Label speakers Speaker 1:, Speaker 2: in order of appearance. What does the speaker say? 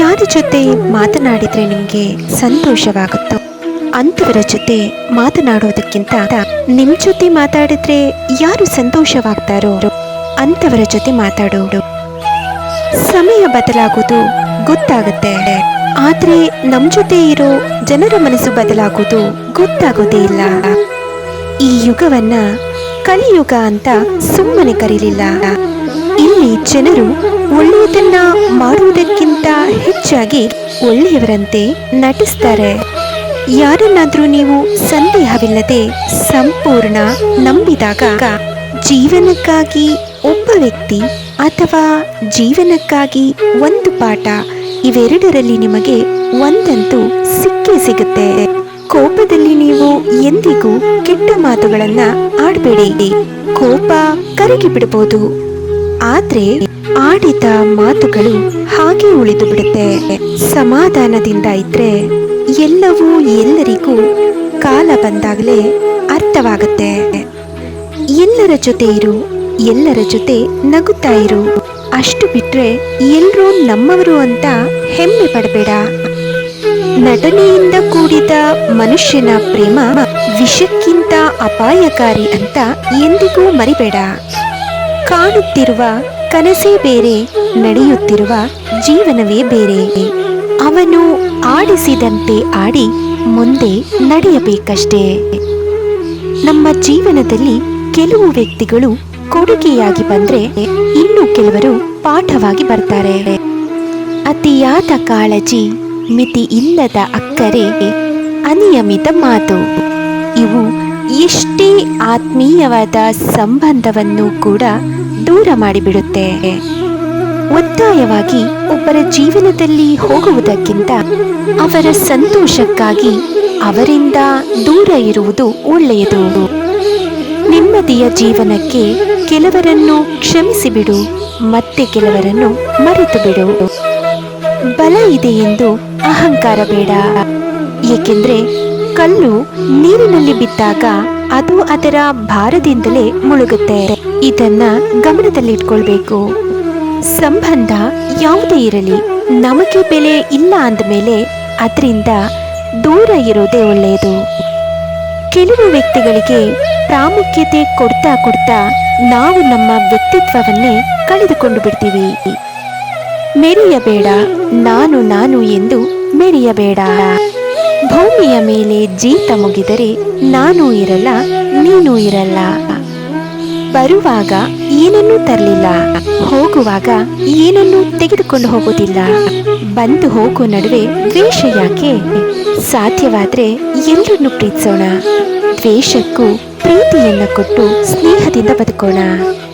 Speaker 1: ಯಾರ ಜೊತೆ ಮಾತನಾಡಿದ್ರೆ ನಿಮಗೆ ಸಂತೋಷವಾಗುತ್ತೋ? ಅಂಥವರ ಜೊತೆ ಮಾತನಾಡೋದಕ್ಕಿಂತ ನಿಮ್ಮ ಜೊತೆ ಮಾತಾಡಿದ್ರೆ ಯಾರು ಸಂತೋಷವಾಗ್ತಾರೋ ಅಂಥವರ ಜೊತೆ ಮಾತಾಡೋಡು ಸಮಯ ಬದಲಾಗೋದು ಗೊತ್ತಾಗುತ್ತೆ. ಆದ್ರೆ ನಮ್ ಜೊತೆ ಇರೋ ಜನರ ಮನಸ್ಸು ಬದಲಾಗೋದು ಗೊತ್ತಾಗೋದೇ ಇಲ್ಲ. ಈ ಯುಗವನ್ನ ಕಲಿಯುಗ ಅಂತ ಸುಮ್ಮನೆ ಕರೀಲಿಲ್ಲ. ಇಲ್ಲಿ ಜನರು ಒಳ್ಳೆಯದನ್ನ ಮಾಡುವುದಕ್ಕಿಂತ ಹೆಚ್ಚಾಗಿ ಒಳ್ಳೆಯವರಂತೆ ನಟಿಸ್ತಾರೆ. ಯಾರನ್ನಾದರೂ ನೀವು ಸಂದೇಹವಿಲ್ಲದೆ ಸಂಪೂರ್ಣ ನಂಬಿದಾಗ ಜೀವನಕ್ಕಾಗಿ ಒಬ್ಬ ವ್ಯಕ್ತಿ ಅಥವಾ ಜೀವನಕ್ಕಾಗಿ ಒಂದು ಪಾಠ ಇವೆರಡರಲ್ಲಿ ನಿಮಗೆ ಒಂದಂತೂ ಸಿಕ್ಕೇ ಸಿಗುತ್ತೆ. ಕೋಪದಲ್ಲಿ ನೀವು ಎಂದಿಗೂ ಕೆಟ್ಟ ಮಾತುಗಳನ್ನ ಆಡಬೇಡಿ. ಕೋಪ ಕರಗಿ ಬಿಡಬಹುದು. ಆದ್ರೆ ಆಡಿದ ಮಾತುಗಳು ಹಾಗೆ ಉಳಿದು ಬಿಡುತ್ತೆ. ಸಮಾಧಾನದಿಂದ ಇದ್ರೆ ಎಲ್ಲವೂ ಎಲ್ಲರಿಗೂ ಕಾಲ ಬಂದಾಗಲೇ ಅರ್ಥವಾಗುತ್ತೆ. ಎಲ್ಲರ ಜೊತೆ ಇರು, ಎಲ್ಲರ ಜೊತೆ ನಗುತ್ತಾ ಇರು. ಅಷ್ಟು ಬಿಟ್ರೆ ಎಲ್ಲರೂ ನಮ್ಮವರು ಅಂತ ಹೆಮ್ಮೆ ಪಡಬೇಡ. ನಟನೆಯಿಂದ ಕೂಡಿದ ಮನುಷ್ಯನ ಪ್ರೇಮ ವಿಷಕ್ಕಿಂತ ಅಪಾಯಕಾರಿ ಅಂತ ಎಂದಿಗೂ ಮರಿಬೇಡ. ಕಾಣುತ್ತಿರುವ ಕನಸೇ ಬೇರೆ, ನಡೆಯುತ್ತಿರುವ ಜೀವನವೇ ಬೇರೆ. ಅವನು ಆಡಿಸಿದಂತೆ ಆಡಿ ಮುಂದೆ ನಡೆಯಬೇಕಷ್ಟೇ. ನಮ್ಮ ಜೀವನದಲ್ಲಿ ಕೆಲವು ವ್ಯಕ್ತಿಗಳು ಕೊಡುಗೆಯಾಗಿ ಬಂದ್ರೆ ಇನ್ನು ಕೆಲವರು ಪಾಠವಾಗಿ ಬರ್ತಾರೆ. ಅತಿಯಾದ ಕಾಳಜಿ, ಮಿತಿ ಇಲ್ಲದ ಅಕ್ಕರೆ, ಅನಿಯಮಿತ ಮಾತು. ಇವು ಎಷ್ಟೇ ಆತ್ಮೀಯವಾದ ಸಂಬಂಧವನ್ನು ಕೂಡ ದೂರ ಮಾಡಿಬಿಡುತ್ತೆ. ಒತ್ತಾಯವಾಗಿ ಒಬ್ಬರ ಜೀವನದಲ್ಲಿ ಹೋಗುವುದಕ್ಕಿಂತ ಅವರ ಸಂತೋಷಕ್ಕಾಗಿ ಅವರಿಂದ ದೂರ ಇರುವುದು ಒಳ್ಳೆಯದು. ನೆಮ್ಮದಿಯ ಜೀವನಕ್ಕೆ ಕೆಲವರನ್ನು ಕ್ಷಮಿಸಿಬಿಡು, ಮತ್ತೆ ಕೆಲವರನ್ನು ಮರೆತು ಬಿಡು ಬಲ ಇದೆ ಎಂದು ಅಹಂಕಾರ ಬೇಡ. ಏಕೆಂದರೆ ಕಲ್ಲು ನೀರಿನಲ್ಲಿ ಬಿದ್ದಾಗ ಅದು ಅದರ ಭಾರದಿಂದಲೇ ಮುಳುಗುತ್ತೆ. ಇದನ್ನ ಗಮನದಲ್ಲಿಟ್ಕೊಳ್ಬೇಕು. ಸಂಬಂಧ ಯಾವುದೇ ಇರಲಿ, ನಮಗೆ ಬೆಲೆ ಇಲ್ಲ ಅಂದಮೇಲೆ ಅದರಿಂದ ದೂರ ಇರೋದೇ ಒಳ್ಳೆಯದು. ಕೆಲವು ವ್ಯಕ್ತಿಗಳಿಗೆ ಪ್ರಾಮುಖ್ಯತೆ ಕೊಡ್ತಾ ಕೊಡ್ತಾ ನಾವು ನಮ್ಮ ವ್ಯಕ್ತಿತ್ವವನ್ನೇ ಕಳೆದುಕೊಂಡು ಬಿಡ್ತೀವಿ. ಮೆರೆಯಬೇಡ, ನಾನು ನಾನು ಎಂದು ಮೆರೆಯಬೇಡ. ಭೂಮಿಯ ಮೇಲೆ ಜೀತ ಮುಗಿದರೆ ನಾನು ಇರಲ್ಲ, ನೀನು ಇರಲ್ಲ. ಬರುವಾಗ ಏನನ್ನೂ ತರಲಿಲ್ಲ. ಹೋಗುವಾಗ ಏನನ್ನೂ ತೆಗೆದುಕೊಂಡು ಹೋಗೋದಿಲ್ಲ ಬಂದು ಹೋಗೋ ನಡುವೆ ದ್ವೇಷ ಯಾಕೆ? ಸಾಧ್ಯವಾದ್ರೆ ಎಲ್ಲರನ್ನು ಪ್ರೀತಿಸೋಣ. ದ್ವೇಷಕ್ಕೂ ಪ್ರೀತಿಯನ್ನ ಕೊಟ್ಟು ಸ್ನೇಹದಿಂದ ಬದುಕೋಣ.